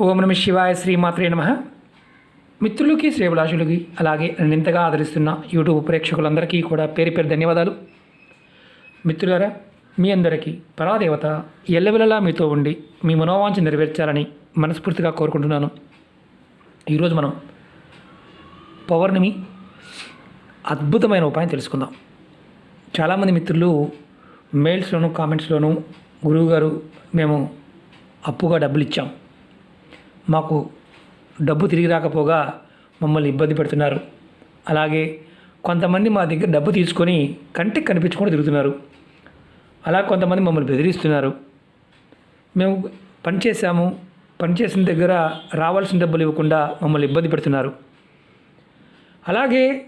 ఓం నమ శివాయ శ్రీమాత్రే నమ. మిత్రులకి శ్రేభిలాషులకి అలాగే నన్ను ఇంతగా ఆదరిస్తున్న యూట్యూబ్ ప్రేక్షకులందరికీ కూడా పేరు పేరు ధన్యవాదాలు. మిత్రులారా మీ అందరికీ పరాదేవత ఎల్లవెల్లలా మీతో ఉండి మీ మనోవాంఛ నెరవేర్చాలని మనస్ఫూర్తిగా కోరుకుంటున్నాను. ఈరోజు మనం పౌర్ణమి అద్భుతమైన ఉపాయం తెలుసుకుందాం. చాలామంది మిత్రులు మెయిల్స్లోను కామెంట్స్లోను గురువుగారు మేము అప్పుగా డబ్బులు ఇచ్చాం. మాకు డబ్బు తిరిగి రాకపోగా మమ్మల్ని ఇబ్బంది పెడుతున్నారు. అలాగే కొంతమంది మా దగ్గర డబ్బు తీసుకొని కంటికి కనిపించకుండా తిరుగుతున్నారు. అలా కొంతమంది మమ్మల్ని బెదిరిస్తున్నారు. మేము పని పనిచేసిన పని చేసిన దగ్గర రావాల్సిన డబ్బులు ఇవ్వకుండా మమ్మల్ని ఇబ్బంది పెడుతున్నారు. అలాగే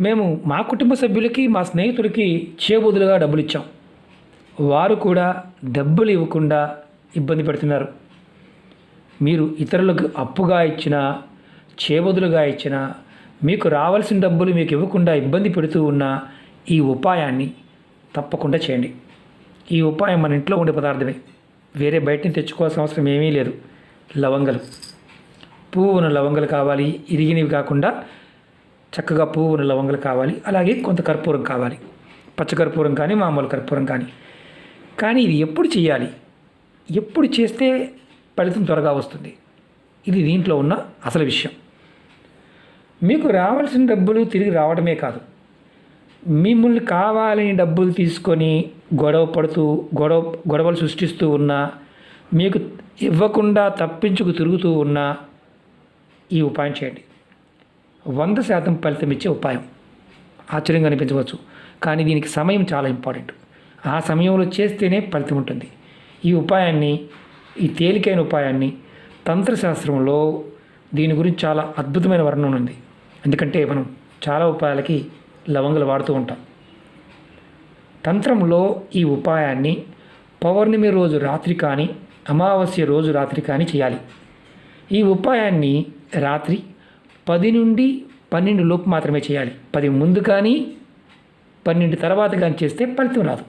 మేము మా కుటుంబ సభ్యులకి మా స్నేహితుడికి చేబుదులుగా డబ్బులు ఇచ్చాం. వారు కూడా డబ్బులు ఇవ్వకుండా ఇబ్బంది పెడుతున్నారు. మీరు ఇతరులకు అప్పుగా ఇచ్చిన చేబదులుగా ఇచ్చిన మీకు రావాల్సిన డబ్బులు మీకు ఇవ్వకుండా ఇబ్బంది పెడుతూ ఉన్న ఈ ఉపాయాన్ని తప్పకుండా చేయండి. ఈ ఉపాయం మన ఇంట్లో ఉండే పదార్థమే. వేరే బయటని తెచ్చుకోవాల్సిన అవసరం ఏమీ లేదు. లవంగలు. పువ్వు ఉన్న లవంగలు కావాలి. ఇరిగినవి కాకుండా చక్కగా పువ్వు ఉన్న లవంగలు కావాలి. అలాగే కొంత కర్పూరం కావాలి. పచ్చకర్పూరం కానీ మామూలు కర్పూరం కానీ. కానీ ఇది ఎప్పుడు చేయాలి? ఎప్పుడు చేస్తే ఫలితం త్వరగా వస్తుంది. ఇది దీంట్లో ఉన్న అసలు విషయం. మీకు రావాల్సిన డబ్బులు తిరిగి రావడమే కాదు. మిమ్మల్ని కావాలని డబ్బులు తీసుకొని గొడవ పడుతూ గొడవ గొడవలు సృష్టిస్తూ ఉన్నా మీకు ఇవ్వకుండా తప్పించుకు తిరుగుతూ ఉన్నా ఈ ఉపాయం చేయండి. వంద శాతం ఫలితం ఇచ్చే ఉపాయం. ఆశ్చర్యంగా అనిపించవచ్చు. కానీ దీనికి సమయం చాలా ఇంపార్టెంట్. ఆ సమయంలో చేస్తేనే ఫలితం ఉంటుంది. ఈ ఉపాయాన్ని ఈ తేలికైన ఉపాయాన్ని తంత్రశాస్త్రంలో దీని గురించి చాలా అద్భుతమైన వర్ణన ఉంది. ఎందుకంటే మనం చాలా ఉపాయాలకి లవంగలు వాడుతూ ఉంటాం. తంత్రంలో ఈ ఉపాయాన్ని పౌర్ణమి రోజు రాత్రి కానీ అమావాస్య రోజు రాత్రి కానీ చేయాలి. ఈ ఉపాయాన్ని రాత్రి పది నుండి పన్నెండు లోపు మాత్రమే చేయాలి. పది ముందు కానీ పన్నెండు తర్వాత కానీ చేస్తే ఫలితం రాదు.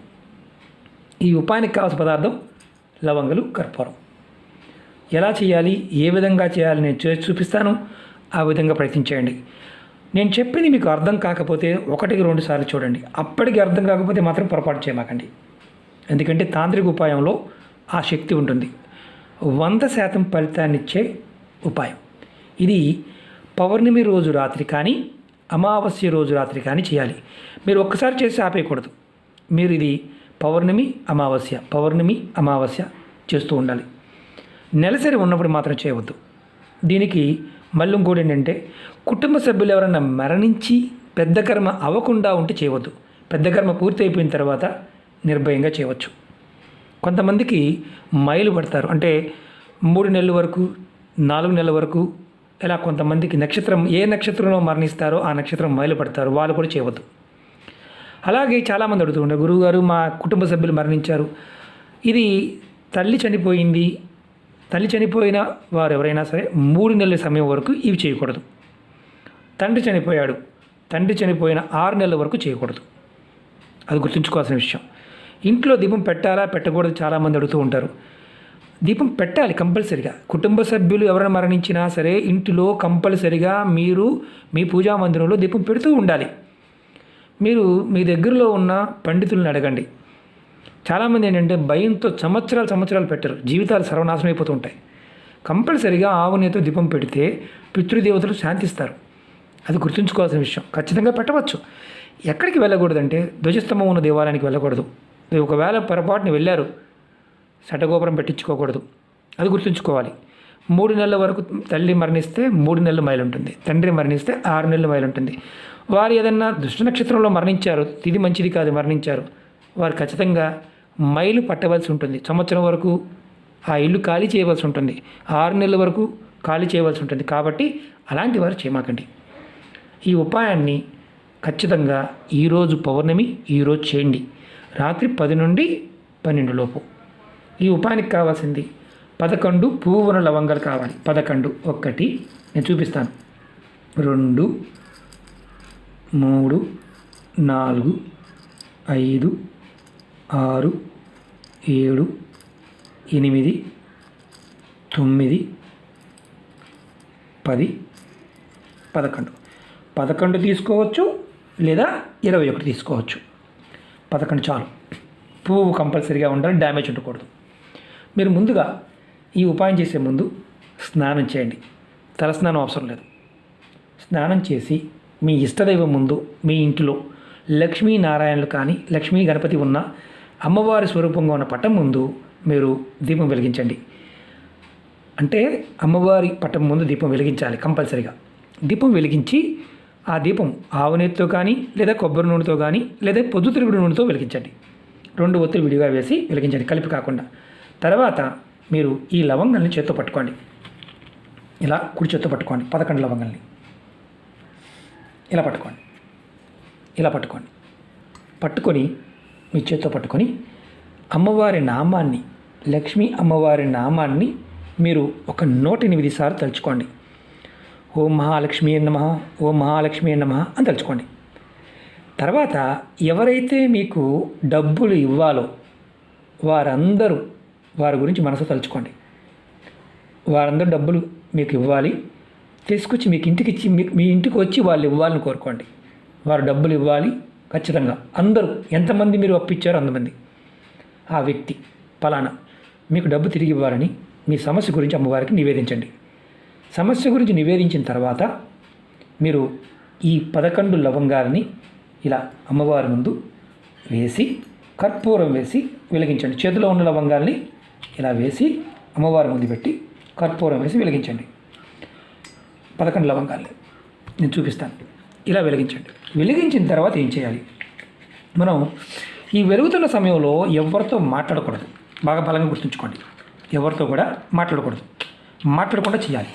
ఈ ఉపాయానికి కావాల్సిన పదార్థం లవంగలు కర్పూరం. ఎలా చేయాలి? ఏ విధంగా చేయాలి? నేను చేసి చూపిస్తాను. ఆ విధంగా ప్రయత్నించేయండి నేను చెప్పింది మీకు అర్థం కాకపోతే ఒకటికి రెండు సార్లు చూడండి. అప్పటికి అర్థం కాకపోతే మాత్రం పొరపాటు చేయమాకండి. ఎందుకంటే తాంత్రిక ఉపాయంలో ఆ శక్తి ఉంటుంది. వంద శాతం ఫలితాన్నిచ్చే ఉపాయం. ఇది పౌర్ణమి రోజు రాత్రి కానీ అమావాస్య రోజు రాత్రి కానీ చేయాలి. మీరు ఒక్కసారి చేసి ఆపేయకూడదు. మీరు ఇది పౌర్ణమి అమావాస్య పౌర్ణమి అమావాస్య చేస్తూ ఉండాలి. నెలసరి ఉన్నప్పుడు మాత్రం చేయవద్దు. దీనికి మళ్ళీ ఇంకోటి ఏంటంటే కుటుంబ సభ్యులు ఎవరైనా మరణించి పెద్ద కర్మ అవ్వకుండా ఉంటే చేయవద్దు. పెద్ద కర్మ పూర్తి అయిపోయిన తర్వాత నిర్భయంగా చేయవచ్చు. కొంతమందికి మైలు పడతారు. అంటే మూడు నెలల వరకు నాలుగు నెలల వరకు ఇలా కొంతమందికి నక్షత్రం ఏ నక్షత్రంలో మరణిస్తారో ఆ నక్షత్రం మైలు పడతారు. వాళ్ళు కూడా చేయవద్దు. అలాగే చాలామంది అడుగుతూ ఉంటారు గురువుగారు మా కుటుంబ సభ్యులు మరణించారు. ఇది తల్లి చనిపోయింది. తల్లి చనిపోయిన వారు ఎవరైనా సరే మూడు నెలల సమయం వరకు ఇవి చేయకూడదు. తండ్రి చనిపోయాడు. తండ్రి చనిపోయిన ఆరు నెలల వరకు చేయకూడదు. అది గుర్తుంచుకోవాల్సిన విషయం. ఇంట్లో దీపం పెట్టాలా పెట్టకూడదు చాలామంది అడుగుతూ ఉంటారు. దీపం పెట్టాలి కంపల్సరిగా. కుటుంబ సభ్యులు ఎవరైనా మరణించినా సరే ఇంటిలో కంపల్సరిగా మీరు మీ పూజా మందిరంలో దీపం పెడుతూ ఉండాలి. మీరు మీ దగ్గరలో ఉన్న పండితులను అడగండి. చాలామంది ఏంటంటే భయంతో సంవత్సరాలు సంవత్సరాలు పెట్టరు. జీవితాలు సర్వనాశనం అయిపోతూ ఉంటాయి కంపల్సరిగా ఆవునేతో దీపం పెడితే పితృదేవతలు శాంతిస్తారు. అది గుర్తుంచుకోవాల్సిన విషయం. ఖచ్చితంగా పెట్టవచ్చు. ఎక్కడికి వెళ్ళకూడదంటే ధ్వజస్తంభం ఉన్న దేవాలయానికి వెళ్ళకూడదు. ఒకవేళ పొరపాటున వెళ్ళారు శటగోపురం పెట్టించుకోకూడదు. అది గుర్తుంచుకోవాలి. మూడు నెలల వరకు తల్లి మరణిస్తే మూడు నెలల మైలు ఉంటుంది తండ్రి మరణిస్తే ఆరు నెలల మైలు ఉంటుంది వారు ఏదన్నా దుష్ట నక్షత్రంలో మరణించారు ఇది మంచిది కాదు మరణించారు. వారు ఖచ్చితంగా మైలు పట్టవలసి ఉంటుంది. సంవత్సరం వరకు ఆ ఇల్లు ఖాళీ చేయవలసి ఉంటుంది. ఆరు నెలల వరకు ఖాళీ చేయవలసి ఉంటుంది. కాబట్టి అలాంటి వారు చేయమాకండి ఈ ఉపాయాన్ని ఖచ్చితంగా ఈరోజు పౌర్ణమి ఈరోజు చేయండి. రాత్రి పది నుండి పన్నెండు లోపు. ఈ ఉపాయానికి కావాల్సింది పదకొండు పువ్వున లవంగాలు కావాలి. పదకొండు ఒక్కటి నేను చూపిస్తాను. రెండు మూడు నాలుగు ఐదు ఆరు ఏడు ఎనిమిది తొమ్మిది పది పదకొండు. పదకొండు తీసుకోవచ్చు లేదా ఇరవై ఒకటి తీసుకోవచ్చు. పదకొండు చాలు. పువ్వు కంపల్సరీగా ఉండాలి డ్యామేజ్ ఉండకూడదు. మీరు ముందుగా ఈ ఉపాయం చేసే ముందు స్నానం చేయండి. తలస్నానం అవసరం లేదు. స్నానం చేసి మీ ఇష్టదైవం ముందు మీ ఇంటిలో లక్ష్మీనారాయణలు కానీ లక్ష్మీ గణపతి ఉన్న అమ్మవారి స్వరూపంగా ఉన్న పట్టం ముందు మీరు దీపం వెలిగించండి. అంటే అమ్మవారి పట్టం ముందు దీపం వెలిగించాలి కంపల్సరీగా. దీపం వెలిగించి ఆ దీపం ఆవు నెయ్యితో కానీ లేదా కొబ్బరి నూనెతో కానీ లేదా పొద్దుతిరుగుడు నూనెతో వెలిగించండి. రెండు ఒత్తులు విడిగా వేసి వెలిగించండి కలిపి కాకుండా. తర్వాత మీరు ఈ లవంగాల్ని చేత్తో పట్టుకోండి. ఇలా కుడి చేత్తో పట్టుకోండి పదకొండు లవంగాల్ని. ఇలా పట్టుకోండి. ఇలా పట్టుకోండి. పట్టుకొని మీ చేతితో పట్టుకొని అమ్మవారి నామాన్ని లక్ష్మీ అమ్మవారి నామాన్ని మీరు ఒక నూట ఎనిమిది సార్లు తలుచుకోండి. ఓం మహాలక్ష్మి నమ ఓం మహాలక్ష్మి నమ అని తలుచుకోండి. తర్వాత ఎవరైతే మీకు డబ్బులు ఇవ్వాలో వారందరూ వారి గురించి మనసు తలుచుకోండి. వారందరూ డబ్బులు మీకు ఇవ్వాలి. తీసుకొచ్చి మీకు ఇంటికి ఇచ్చి మీ మీ ఇంటికి వచ్చి వాళ్ళు ఇవ్వాలని కోరుకోండి. వారు డబ్బులు ఇవ్వాలి ఖచ్చితంగా. అందరూ ఎంతమంది మీరు అప్పించారో అంతమంది. ఆ వ్యక్తి పలానా మీకు డబ్బు తిరిగి ఇవ్వాలని మీ సమస్య గురించి అమ్మవారికి నివేదించండి. సమస్య గురించి నివేదించిన తర్వాత మీరు ఈ పదకొండు లవంగాలని ఇలా అమ్మవారి ముందు వేసి కర్పూరం వేసి వెలిగించండి. చేతిలో ఉన్న లవంగాల్ని ఇలా వేసి అమ్మవారి ముందు పెట్టి కర్పూరం వేసి వెలిగించండి. పదకొండు లవంగాలు నేను చూపిస్తాను. ఇలా వెలిగించండి. వెలిగించిన తర్వాత ఏం చేయాలి? మనం ఈ వెలుగుతున్న సమయంలో ఎవరితో మాట్లాడకూడదు. బాగా బలంగా గుర్తుంచుకోండి. ఎవరితో కూడా మాట్లాడకూడదు. మాట్లాడకుండా చేయాలి.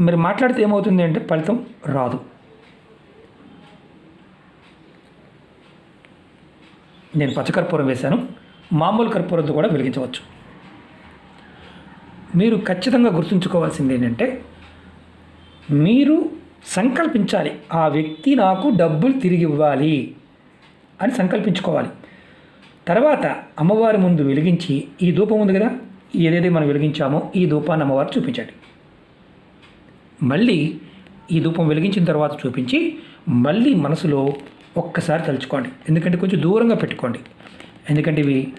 మరి మాట్లాడితే ఏమవుతుంది అంటే ఫలితం రాదు. నేను పచ్చకర్పూరం వేశాను. మామూలు కర్పూరంతో కూడా వెలిగించవచ్చు. మీరు ఖచ్చితంగా గుర్తుంచుకోవాల్సింది ఏంటంటే మీరు సంకల్పించాలి ఆ వ్యక్తి నాకు డబ్బులు తిరిగి ఇవ్వాలి అని సంకల్పించుకోవాలి. తర్వాత అమ్మవారి ముందు వెలిగించి ఈ ధూపం ఉంది కదా ఏదైతే మనం వెలిగించామో ఈ ధూపాన్ని అమ్మవారు చూపించండి. మళ్ళీ ఈ ధూపం వెలిగించిన తర్వాత చూపించి మళ్ళీ మనసులో ఒక్కసారి తలుచుకోండి. ఎందుకంటే కొంచెం దూరంగా పెట్టుకోండి. ఎందుకంటే ఇవి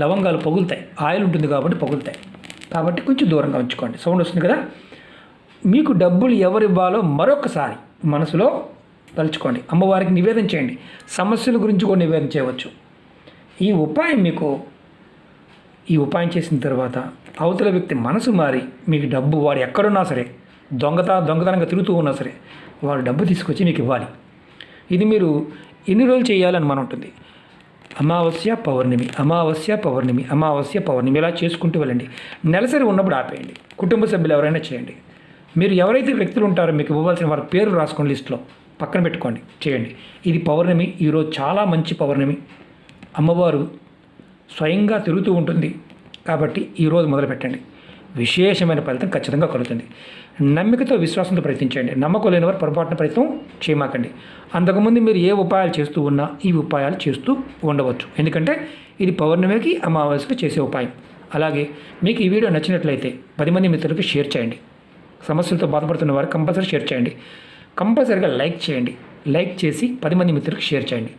లవంగాలు పగులుతాయి. ఆయిల్ ఉంటుంది కాబట్టి పగులుతాయి. కాబట్టి కొంచెం దూరంగా ఉంచుకోండి. సౌండ్ వస్తుంది కదా? మీకు డబ్బులు ఎవరు ఇవ్వాలో మరొకసారి మనసులో తలుచుకోండి. అమ్మవారికి నివేదన చేయండి. సమస్యల గురించి కూడా నివేదన చేయవచ్చు. ఈ ఉపాయం మీకు ఈ ఉపాయం చేసిన తర్వాత అవతల వ్యక్తి మనసు మారి మీకు డబ్బు వాడు ఎక్కడున్నా సరే దొంగత దొంగతనంగా తిరుగుతూ ఉన్నా సరే వాడు డబ్బు తీసుకొచ్చి మీకు ఇవ్వాలి. ఇది మీరు ఎన్ని రోజులు చేయాలని మన ఉంటుంది. అమావాస్య పౌర్ణమి అమావాస్య పౌర్ణమి అమావాస్య పౌర్ణమి ఇలా చేసుకుంటూ వెళ్ళండి. నెలసరి ఉన్నప్పుడు ఆపేయండి. కుటుంబ సభ్యులు ఎవరైనా చేయండి. మీరు ఎవరైతే వ్యక్తులు ఉంటారో మీకు ఇవ్వవలసిన వారి పేరు రాసుకోండి లిస్ట్లో. పక్కన పెట్టుకోండి. చేయండి. ఇది పౌర్ణమి. ఈరోజు చాలా మంచి పౌర్ణమి. అమ్మవారు స్వయంగా తిరుగుతూ ఉంటుంది. కాబట్టి ఈరోజు మొదలు పెట్టండి. విశేషమైన ఫలితం ఖచ్చితంగా కలుగుతుంది. నమ్మికతో విశ్వాసంతో ప్రయత్నించండి. నమ్మకం లేని వారు పొరపాటున ప్రయత్నం చేయమాకండి. అంతకుముందు మీరు ఏ ఉపాయాలు చేస్తూ ఉన్నా ఈ ఉపాయాలు చేస్తూ ఉండవచ్చు. ఎందుకంటే ఇది పౌర్ణమికి అమావాస్యకు చేసే ఉపాయం. అలాగే మీకు ఈ వీడియో నచ్చినట్లయితే పది మంది మిత్రులకు షేర్ చేయండి. సమస్యలతో బాధపడుతున్న వారు కంపల్సరీ షేర్ చేయండి. కంపల్సరీగా లైక్ చేయండి. లైక్ చేసి పది మంది మిత్రులకు షేర్ చేయండి.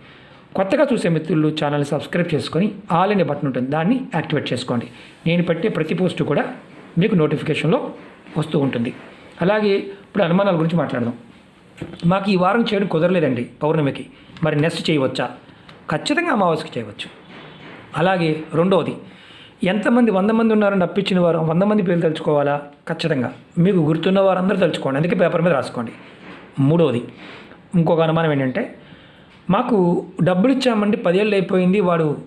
కొత్తగా చూసే మిత్రులు ఛానల్ని సబ్స్క్రైబ్ చేసుకొని ఆల్ అనే బటన్ ఉంటుంది. దాన్ని యాక్టివేట్ చేసుకోండి. నేను పెట్టే ప్రతి పోస్టు కూడా మీకు నోటిఫికేషన్లో వస్తూ ఉంటుంది. అలాగే ఇప్పుడు అనుమానాల గురించి మాట్లాడదాం. మాకు ఈ వారం చేయడం కుదరలేదండి పౌర్ణమికి. మరి నెక్స్ట్ చేయవచ్చా? ఖచ్చితంగా అమావాస్యకి చేయవచ్చు. అలాగే రెండవది ఎంతమంది వంద మంది ఉన్నారని అప్పించిన వారు వంద మంది పేర్లు తలుచుకోవాలా? ఖచ్చితంగా. మీకు గుర్తున్న వారందరూ తలుచుకోండి. అందుకే పేపర్ మీద రాసుకోండి. మూడవది ఇంకొక అనుమానం ఏంటంటే మాకు డబ్బులు ఇచ్చామండి పదేళ్ళు అయిపోయింది వాడు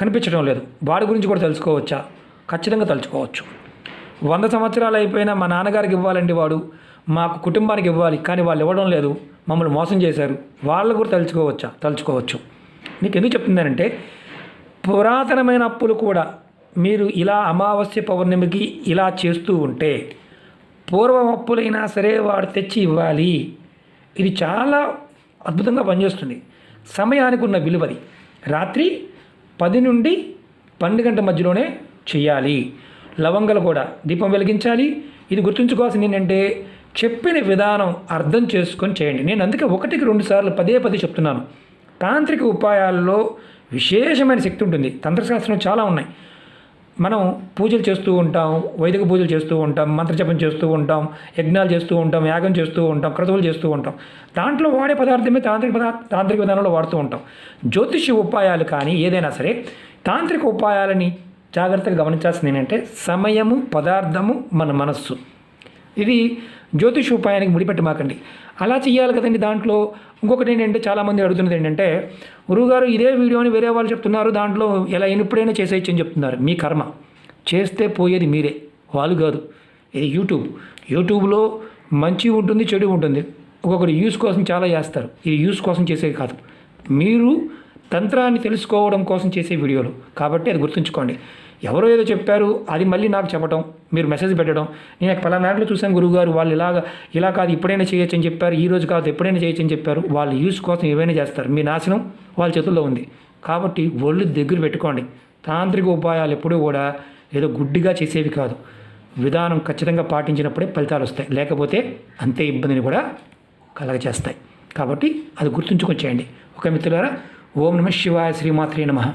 కనిపించడం లేదు. వాడి గురించి కూడా తెలుసుకోవచ్చా ఖచ్చితంగా తలుచుకోవచ్చు. వంద సంవత్సరాలు అయిపోయినా మా నాన్నగారికి ఇవ్వాలండి వాడు. మాకు కుటుంబానికి ఇవ్వాలి కానీ వాళ్ళు ఇవ్వడం లేదు. మమ్మల్ని మోసం చేశారు. వాళ్ళు కూడా తలుచుకోవచ్చా? తలుచుకోవచ్చు. మీకు ఎందుకు చెప్తున్నానంటే పురాతనమైన అప్పులు కూడా మీరు ఇలా అమావాస్య పౌర్ణమికి ఇలా చేస్తూ ఉంటే పూర్వం అప్పులైనా సరే వాడు తెచ్చి ఇవ్వాలి. ఇది చాలా అద్భుతంగా పనిచేస్తుంది. సమయానికి ఉన్న విలువది. రాత్రి పది నుండి పన్నెండు గంటల మధ్యలోనే చేయాలి. లవంగలు కూడా దీపం వెలిగించాలి. ఇది గుర్తుంచుకోవాల్సింది ఏంటంటే చెప్పిన విధానం అర్థం చేసుకొని చేయండి. నేను అందుకే ఒకటికి రెండు సార్లు పదే పదే చెప్తున్నాను. తాంత్రిక ఉపాయాల్లో విశేషమైన శక్తి ఉంటుంది. తంత్రశాస్త్రం చాలా ఉన్నాయి. మనం పూజలు చేస్తూ ఉంటాం వైదిక పూజలు చేస్తూ ఉంటాం మంత్రజపం చేస్తూ ఉంటాం యజ్ఞాలు చేస్తూ ఉంటాం యాగం చేస్తూ ఉంటాం క్రతువులు చేస్తూ ఉంటాం. దాంట్లో వాడే పదార్థమే తాంత్రిక పదా తాంత్రిక విధానంలో వాడుతూ ఉంటాం. జ్యోతిష్య ఉపాయాలు కానీ ఏదైనా సరే తాంత్రిక ఉపాయాలని జాగ్రత్తగా గమనించాల్సింది ఏంటంటే సమయము పదార్థము మన మనస్సు. ఇది జ్యోతిష ఉపాయానికి ముడిపెట్టి మాకండి. అలా చేయాలి కదండి దాంట్లో. ఇంకొకటి ఏంటంటే చాలామంది అడుగుతున్నది ఏంటంటే గురువుగారు ఇదే వీడియోని వేరే వాళ్ళు చెప్తున్నారు దాంట్లో ఎలా ఎప్పుడైనా చేసేయచ్చు అని చెప్తున్నారు. మీ కర్మ. చేస్తే పోయేది మీరే. వాళ్ళు కాదు. ఇది యూట్యూబ్. యూట్యూబ్లో మంచి ఉంటుంది చెడు ఉంటుంది. ఒక్కొక్కటి యూస్ కోసం చాలా చేస్తారు. ఇది యూస్ కోసం చేసేది కాదు. మీరు తంత్రాన్ని తెలుసుకోవడం కోసం చేసే వీడియోలు. కాబట్టి అది గుర్తుంచుకోండి. ఎవరో ఏదో చెప్పారు అది మళ్ళీ నాకు చెప్పడం మీరు మెసేజ్ పెట్టడం. నేను పలానా దాంట్లో చూసాను గురువుగారు వాళ్ళు ఇలాగ ఇలా కాదు ఇప్పుడైనా చేయొచ్చు అని చెప్పారు ఈ రోజు కాదు ఎప్పుడైనా చేయొచ్చు అని చెప్పారు. వాళ్ళు యూస్ కోసం ఏవైనా చేస్తారు. మీ నాశనం వాళ్ళ చేతుల్లో ఉంది. కాబట్టి ఒళ్ళు దగ్గర పెట్టుకోండి. తాంత్రిక ఉపాయాలు ఎప్పుడూ కూడా ఏదో గుడ్డిగా చేసేవి కాదు. విధానం ఖచ్చితంగా పాటించినప్పుడే ఫలితాలు వస్తాయి. లేకపోతే అంతే ఇబ్బందిని కూడా కలగచేస్తాయి కాబట్టి అది గుర్తుంచుకొచ్చేయండి ఒక మిత్రులారా ఓం నమ శివాయ శ్రీమాత్రే నమః.